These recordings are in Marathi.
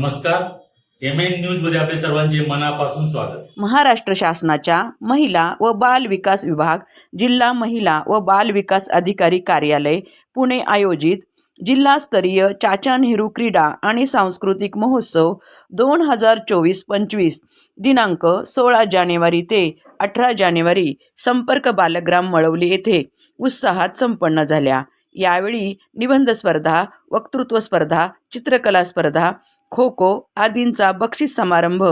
नमस्कार. एम एन न्यूजमध्ये आपले सर्वांचे मनापासून स्वागत. महाराष्ट्र शासनाच्या महिला व बाल विकास विभाग जिल्हा महिला व बाल विकास अधिकारी कार्यालय पुणे आयोजित जिल्हास्तरीय चाचा नेहरू क्रीडा आणि सांस्कृतिक महोत्सव दोन हजार चोवीस पंचवीस दिनांक सोळा जानेवारी ते अठरा जानेवारी संपर्क बालग्राम मळवली येथे उत्साहात संपन्न झाल्या. यावेळी निबंध स्पर्धा वक्तृत्व स्पर्धा चित्रकला स्पर्धा खो खो आदींचा बक्षीस समारंभ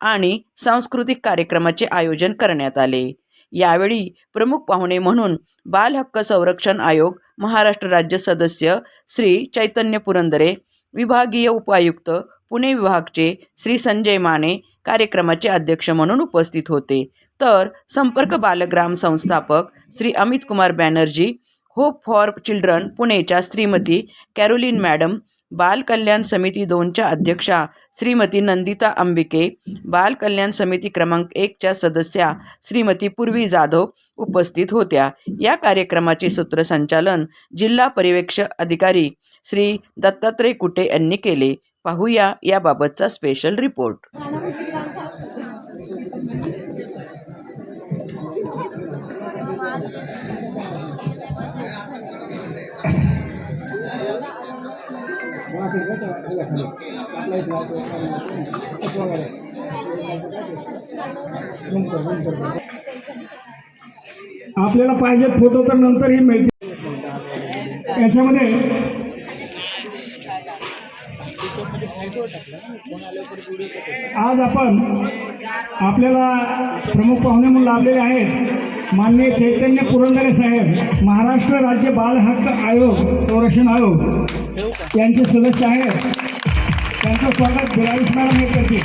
आणि सांस्कृतिक कार्यक्रमाचे आयोजन करण्यात आले. यावेळी प्रमुख पाहुणे म्हणून बाल हक्क संरक्षण आयोग महाराष्ट्र राज्य सदस्य श्री चैतन्य पुरंदरे विभागीय उपायुक्त पुणे विभागचे श्री संजय माने कार्यक्रमाचे अध्यक्ष म्हणून उपस्थित होते. तर संपर्क बालग्राम संस्थापक Shri Amit Kumar Banerjee hope for children पुणेच्या Shrimati Caroline madam बाल कल्याण समिती दोनच्या अध्यक्षा श्रीमती नंदिता अंबिके बाल कल्याण समिती क्रमांक एकच्या सदस्या श्रीमती पूर्वी जाधव उपस्थित होत्या. या कार्यक्रमाचे सूत्रसंचालन जिल्हा पर्यवेक्षक अधिकारी श्री दत्तात्रय कुटे यांनी केले. पाहूया याबाबतचा स्पेशल रिपोर्ट आपल्याला पाहिजे फोटो तर नंतरही मिळते याच्यामध्ये आज आपण आपल्याला प्रमुख पाहुणे म्हणून लाभलेले आहेत माननीय चैतन्य पुरंदरे साहेब महाराष्ट्र राज्य बाल हक्क आयोग संरक्षण आयोग. त्यांचे सदस्य आहेत. त्यांचं स्वागत बिरावीस मॅडम हे करतील.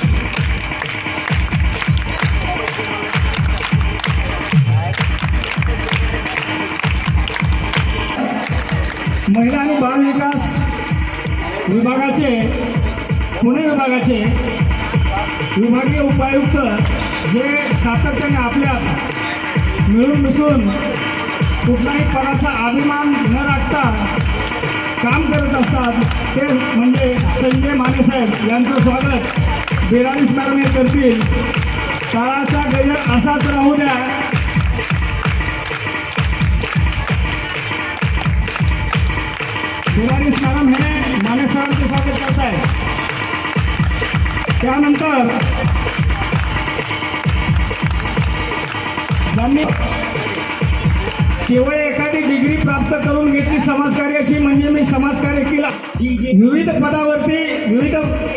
महिला आणि बाल विकास विभागाचे पुणे विभागाचे विभागीय उपायुक्त जे सातत्याने आपल्यात मिळून मिसळून कुठलाही पदाचा अभिमान न राखता काम करत असतात. ते म्हणजे संजय मानेसाहेब यांचं स्वागत. बिराणी स्मरणे करतील. काळाचा गजर असाच राहू द्या. बिराणी स्मरण हे मानेसाहेबांचे स्वागत करत आहे त्यानंतर ज्यांनी केवळ एखादी डिग्री प्राप्त करून घेतली समाजकार्याची म्हणजे मी समाजकार्य केला. विविध पदावरती विविध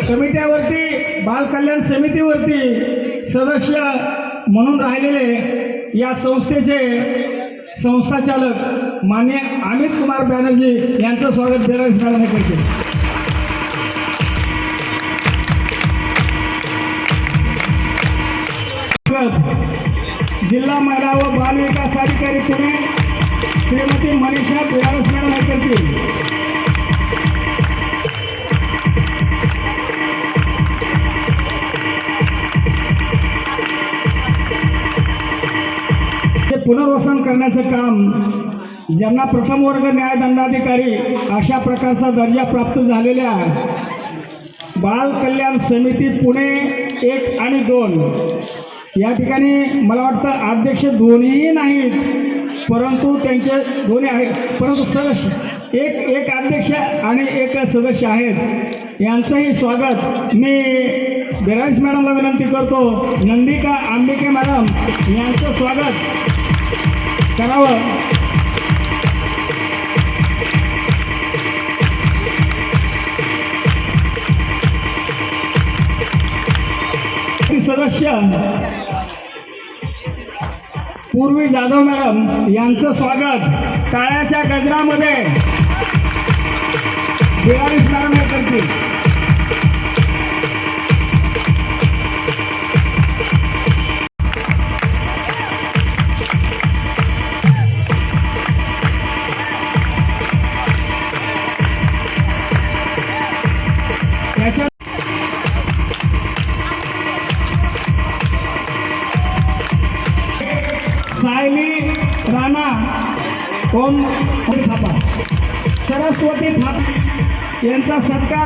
कमिट्यावरती बाल कल्याण समितीवरती सदस्य म्हणून राहिलेले या संस्थेचे संस्थाचालक मान्य अमित कुमार बॅनर्जी यांचं स्वागत देण्यास करते. जिल्हा महिला व बाल विकास अधिकारी पुणे श्रीमती मनीषा बिरारस मॅडम करतील ते पुनर्वसन करण्याचं काम ज्यांना प्रथम वर्ग न्यायदंडाधिकारी अशा प्रकारचा दर्जा प्राप्त झालेल्या बाल कल्याण समिती पुणे एक आणि दोन. या ठिकाणी मला वाटतं अध्यक्ष दोन्हीही नाहीत परंतु त्यांचे दोन्ही आहेत. परंतु सदस्य एक एक अध्यक्ष आणि एक सदस्य आहेत. यांचंही स्वागत मी बिराईस मॅडमला विनंती करतो. नंदिका आंबिके मॅडम यांचं स्वागत करावं. सदस्य पूर्वी जाधव मॅडम यांचं स्वागत. टाळ्याच्या गजरामध्ये. बिरावीस मॅडम करतील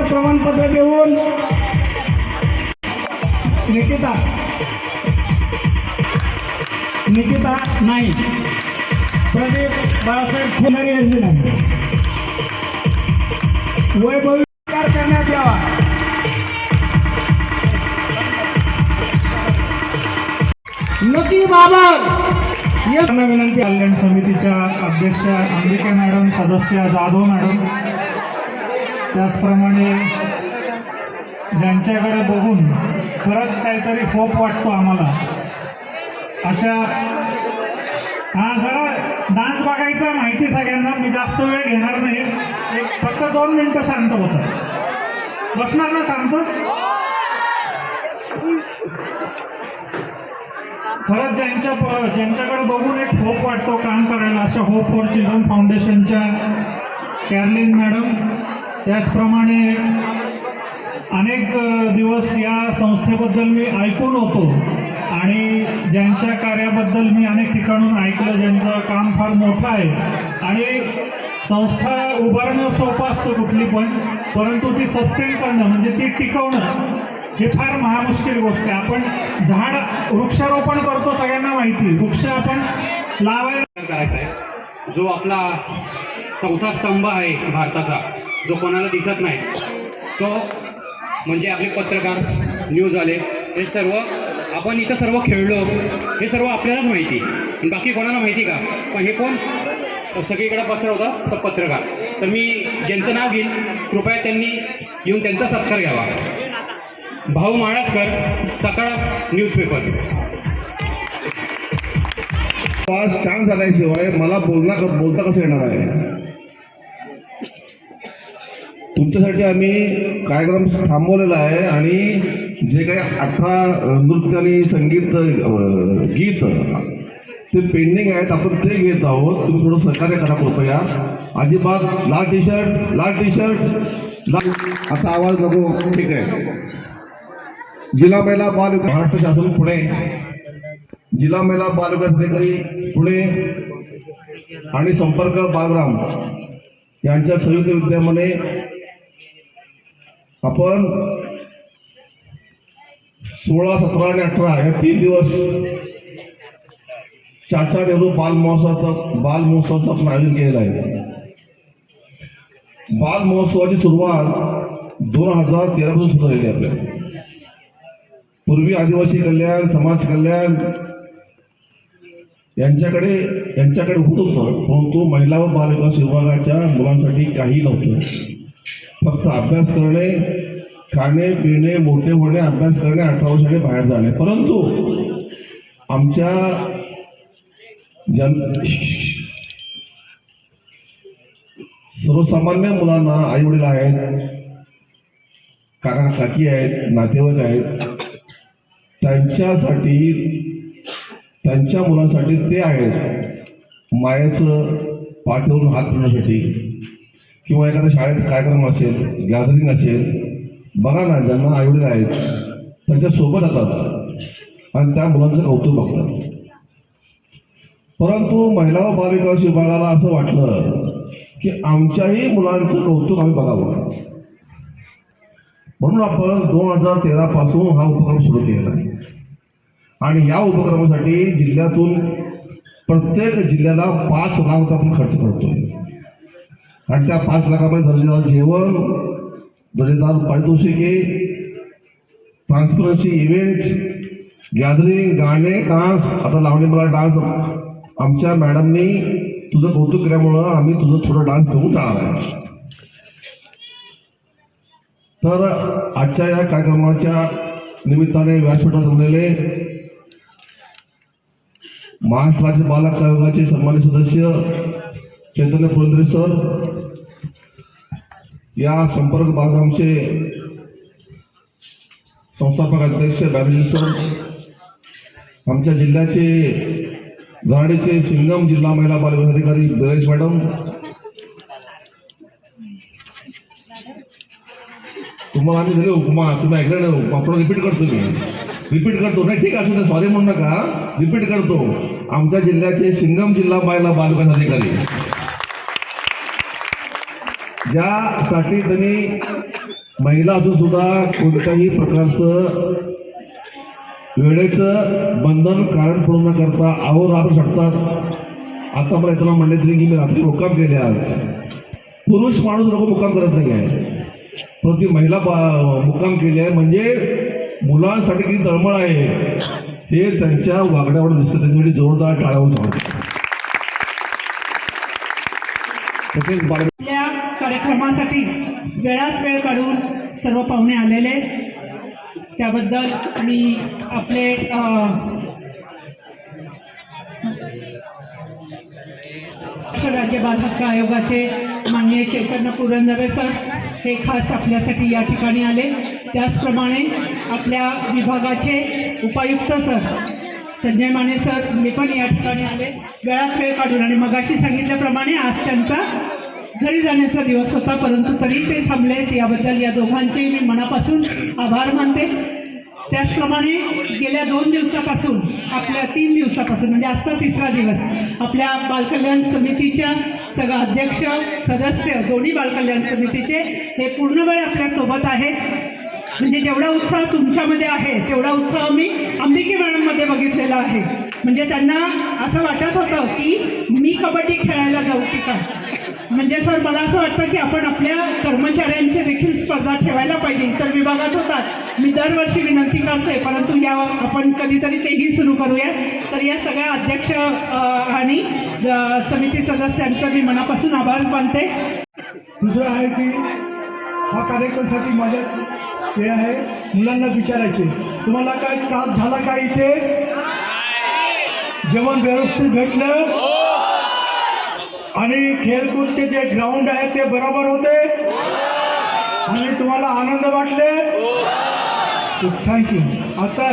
प्रमाणपत्र देऊन निकिता. निकिता नाही. प्रदीप बाळासाहेब फुलारी यांची नाही. वैभवी करण्यात यावा. नक्की बाबा विनंती कल्याण समितीच्या अध्यक्ष अंबिके मॅडम सदस्य जाधव मॅडम. त्याचप्रमाणे ज्यांच्याकडे बघून खरंच काहीतरी होप वाटतो आम्हाला. अशा हा जरा डान्स बघायचा माहिती सगळ्यांना मी जास्त वेळ घेणार नाही. एक फक्त दोन मिनटं शांत बसा. बसणार ना शांत? खरंच ज्यांच्या ज्यांच्याकडे बघून एक होप वाटतो काम करायला अशा होप फॉर चिल्ड्रन फाउंडेशनच्या कॅरलिन मॅडम. त्याचप्रमाणे अनेक दिवस या संस्थेबद्दल मी ऐकून होतो आणि ज्यांच्या कार्याबद्दल मी अनेक ठिकाणून ऐकलं ज्यांचं काम फार मोठं आहे. आणि संस्था उभारणं सोपं असतं कुठली पण परंतु ती सस्टेन करणं म्हणजे ती टिकवणं हे फार महामुश्किल गोष्ट आहे. आपण झाड वृक्षारोपण करतो सगळ्यांना माहिती वृक्ष आपण लावायला करायचा आहे जो आपला चौथा स्तंभ आहे भारताचा जो कोणाला दिसत नाही तो म्हणजे आपले पत्रकार न्यूज आले हे सर्व आपण इथं सर्व खेळलो हे सर्व आपल्यालाच माहिती. बाकी कोणाला माहिती का? पण हे कोण? सगळीकडे पसरवतात तर पत्रकार. तर मी ज्यांचं नाव घेईन कृपया त्यांनी येऊन त्यांचा सत्कार घ्यावा. भाऊ माळासकर सकाळ न्यूजपेपर आवाज शांत झाल्याशिवाय मला बोलना बोलता कसं येणार आहे? तुमच्यासाठी आम्ही कार्यक्रम थांबवलेला आहे आणि जे काही अठरा नृत्य आणि संगीत गीत ते पेंडिंग आहेत आपण ते घेत आहोत. तुम्ही थोडं सहकार्य करा कृपया. अजिबात लाल टी शर्ट लाल टी शर्ट लाल आता आवाज नको. ठीक आहे. जिल्हा महिला बाल विकास- महाराष्ट्र शासन पुणे. जिल्हा महिला बाल विकास अधिकारी पुणे आणि संपर्क बालराम यांच्या संयुक्त विद्यमाने आपण सोळा सतरा आणि अठरा या तीन दिवस चाचा नेहरू बाल महोत्सवाचा बाल महोत्सवाचं आपण आयोजन केलेलं आहे. बाल महोत्सवाची सुरुवात दोन हजार तेरापासून सुरू झालेली आपल्या. पूर्वी आदिवासी कल्याण समाज कल्याण यांच्याकडे यांच्याकडे होत होतं परंतु महिला व बाल विकास विभागाच्या मुलांसाठी काही नव्हतं. अभ्यास करणे खाणे पिणे मोठे होणे अभ्यास करणे अठरा वर्षाने बाहेर जाणे. परंतु आमच्या जन सर्वसामान्य मुलांना आई वडील आहेत काका काकी आहेत नातेवाईक आहेत त्यांच्यासाठी त्यांच्या मुलांसाठी ते आहेत मायाचं पाठवून हात करण्यासाठी किंवा एखाद्या शाळेत कार्यक्रम असेल गॅदरिंग असेल बघा ना ज्यांना आईवडील आहेत त्यांच्यासोबत जातात आणि त्या मुलांचं कौतुक बघतात. परंतु महिला व बालविकास विभागाला असं वाटलं की आमच्याही मुलांचं कौतुक आम्ही बघावं. म्हणून आपण दोन हजार तेरा पासून हा उपक्रम सुरू केला आहे. आणि या उपक्रमासाठी जिल्ह्यातून प्रत्येक जिल्ह्याला पाच लाख रुपये आपण खर्च करतो आणि त्या पाच लाखामध्ये दर्जेदार जेवण दर्जेदार पारितोषिके ट्रान्सपरन्सी इव्हेंट गॅदरिंग गाणे डान्स आता लावणी मला डान्स आमच्या मॅडमनी तुझं कौतुक केल्यामुळं आम्ही तुझं थोडं डान्स बघू टाळणार आहे. तर आजच्या या कार्यक्रमाच्या निमित्ताने व्यासपीठात जमलेले महाराष्ट्र राज्य बाल आयोगाचे सन्मानित सदस्य चैतन्य पुरंदरे सर या संपर्क बालग्रामचे संस्थापक अध्यक्ष बॅनर्जी सर आमच्या जिल्ह्याचे धनाडीचे सिंगम जिल्हा महिला बाल गणेश अधिकारी मॅडम तुम्हाला आम्ही दिले उपमा तुम्ही ऐकलं नाही उपमा. आपण रिपीट करतो मी रिपीट करतो. नाही ठीक आहे सॉरी म्हणू नका. रिपीट करतो. आमच्या जिल्ह्याचे सिंगम जिल्हा महिला बालविकास अधिकारी. ज्यासाठी त्यांनी महिला असून सुद्धा कोणत्याही प्रकारचं वेळेचं बंधन कारण पूर्ण करता अहोरात्र राहू शकतात. आता मला येताना म्हणले तरी की मी रात्री मुक्काम केले आज. पुरुष माणूस लोक मुक्काम करत नाही आहे. पण ती महिला बा- मुक्काम केली आहे म्हणजे मुलांसाठी किती तळमळ आहे. हे त्यांच्या वागण्यावर दिसतं. त्याच्यासाठी जोरदार टाळावं सांगतो तसेच कार्यक्रमासाठी वेळात वेळ काढून सर्व पाहुणे आलेले. त्याबद्दल मी आपले महाराष्ट्र राज्य बाल हक्क आयोगाचे माननीय चैतन्य पुरंदरे सर हे खास आपल्यासाठी या ठिकाणी आले. त्याचप्रमाणे आपल्या विभागाचे उपायुक्त सर संजय माने सर मी पण या ठिकाणी आले. वेळात वेळ काढून आणि मगाशी सांगितल्याप्रमाणे आज त्यांचा घरी जाण्याचा दिवस होता परंतु तरी ते थांबले. याबद्दल या दोघांचे मी मनापासून आभार मानते. त्याचप्रमाणे गेल्या दोन दिवसापासून आपल्या तीन दिवसापासून म्हणजे आजचा तिसरा दिवस आपल्या बालकल्याण समितीच्या सगळा अध्यक्ष सदस्य दोन्ही बालकल्याण समितीचे हे पूर्ण वेळ आपल्यासोबत आहेत. म्हणजे जेवढा उत्साह तुमच्यामध्ये आहे तेवढा उत्साह मी अंबिकी मॅडममध्ये बघितलेला आहे. म्हणजे त्यांना असं वाटत होतं की मी कबड्डी खेळायला जाऊ की काय? म्हणजे सर मला असं वाटतं की आपण आपल्या कर्मचाऱ्यांची देखील स्पर्धा ठेवायला पाहिजे. इतर विभागात होतात. मी दरवर्षी विनंती करते परंतु या आपण कधीतरी तेही सुरू करूया तर या सगळ्या अध्यक्ष आणि समिती सदस्यांचं मी मनापासून आभार मानते. दुसरं आहे की हा कार्यक्रमासाठी माझ्याच हे आहे. मुलांना विचारायचे तुम्हाला काय त्रास झाला का इथे? जेवण व्यवस्थित भेटलं. आणि खेळकूदचे जे ग्राउंड आहे ते बरोबर होते? आणि तुम्हाला आनंद वाटले? थँक्यू आता